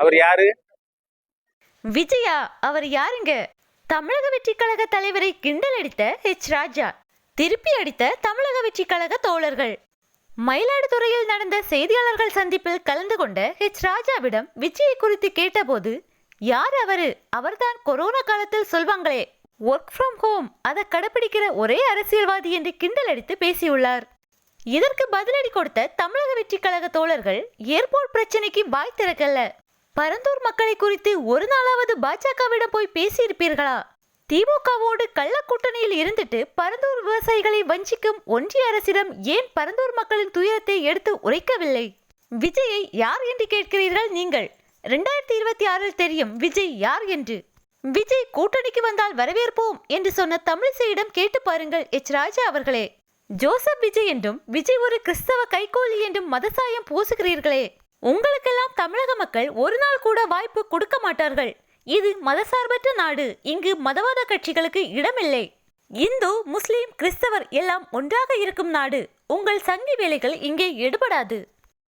அவர் யாரு? விஜயா அவர் யாருங்க? தமிழக வெற்றி கழக தலைவரை கிண்டல் அடித்த ஹெச் ராஜா திருப்பி அடித்த தமிழக வெற்றி கழக தோழர்கள். மயிலாடுதுறையில் நடந்த செய்தியாளர்கள் சந்திப்பில் கலந்து கொண்ட ஹெச் ராஜாவிடம் விஜயை குறித்து கேட்டபோது யார் அவரு? அவர்தான் கொரோனா காலத்தில் சொல்வாங்களே. ஒர்க் ஃப்ரம் ஹோம் அதை கடைபிடிக்கிற ஒரே அரசியல்வாதி என்று கிண்டல் அடித்து பேசியுள்ளார். இதற்கு பதிலடி கொடுத்த தமிழக வெற்றி கழக தோழர்கள் ஏர்போர்ட் பிரச்சனைக்கு வாய் திறக்கல. பரந்தூர் மக்களை குறித்து ஒரு நாளாவது பாஜகவிடம் போய் பேசியிருப்பீர்களா? திமுகவோடு கள்ள கூட்டணியில் இருந்துட்டு பரந்தூர் விவசாயிகளை வஞ்சிக்கும் ஒன்றிய அரசிடம் ஏன் பரந்தூர் மக்களின் துயரத்தை எடுத்து உரைக்கவில்லை? விஜயை யார் என்று கேட்கிறீர்கள் நீங்கள்? ரெண்டாயிரத்தி இருபத்தி ஆறில் தெரியும் விஜய் யார் என்று. விஜய் கூட்டணிக்கு வந்தால் வரவேற்போம் என்று சொன்ன தமிழிசையிடம் கேட்டு பாருங்கள் எச் ராஜா அவர்களே. ஜோசப் விஜய் என்றும் விஜய் ஒரு கிறிஸ்தவ கைகோலி என்றும் மதசாயம் பூசுகிறீர்களே. உங்களுக்கெல்லாம் தமிழக மக்கள் ஒரு நாள் கூட வாய்ப்பு கொடுக்க மாட்டார்கள். இது மதசார்பற்ற நாடு. இங்கு மதவாத கட்சிகளுக்கு இடமில்லை. இந்து முஸ்லீம் கிறிஸ்தவர் எல்லாம் ஒன்றாக இருக்கும் நாடு. உங்கள் சங்கி வேலைகள் இங்கே எடுபடாது.